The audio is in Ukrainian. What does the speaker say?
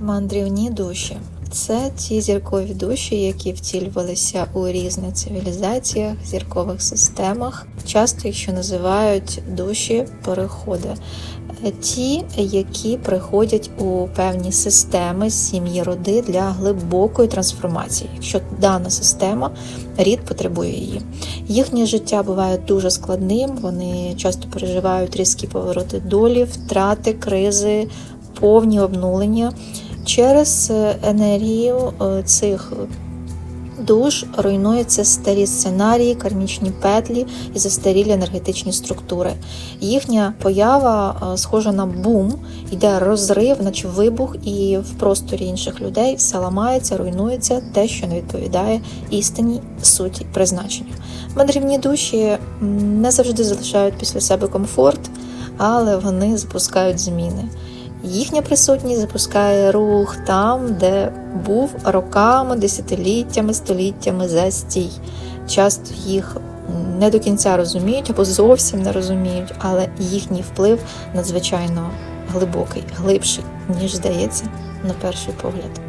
Мандрівні душі це ті зіркові душі, які втілювалися у різних цивілізаціях, зіркових системах, часто їх ще називають душі переходи. Е, Ті, які приходять у певні системи, сім'ї, роди для глибокої трансформації, якщо дана система рід потребує її. Їхнє життя буває дуже складним, вони часто переживають різкі повороти долі, втрати, кризи, повні обнулення. Через е, енергію е, цих душ руйнуються старі сценарії, кармічні петлі і застарілі енергетичні структури. Їхня поява е, схожа на бум, йде розрив, наче вибух, і в просторі інших людей все ламається, руйнується те, що не відповідає істинній суті призначенню. Мандрівні душі не завжди залишають після себе комфорт, але вони запускають зміни. Їхня присутність запускає рух там, де був роками, десятиліттями, століттями застій. Часто їх не до кінця розуміють або зовсім не розуміють, але їхній вплив надзвичайно глибокий, глибший, ніж здається на перший погляд.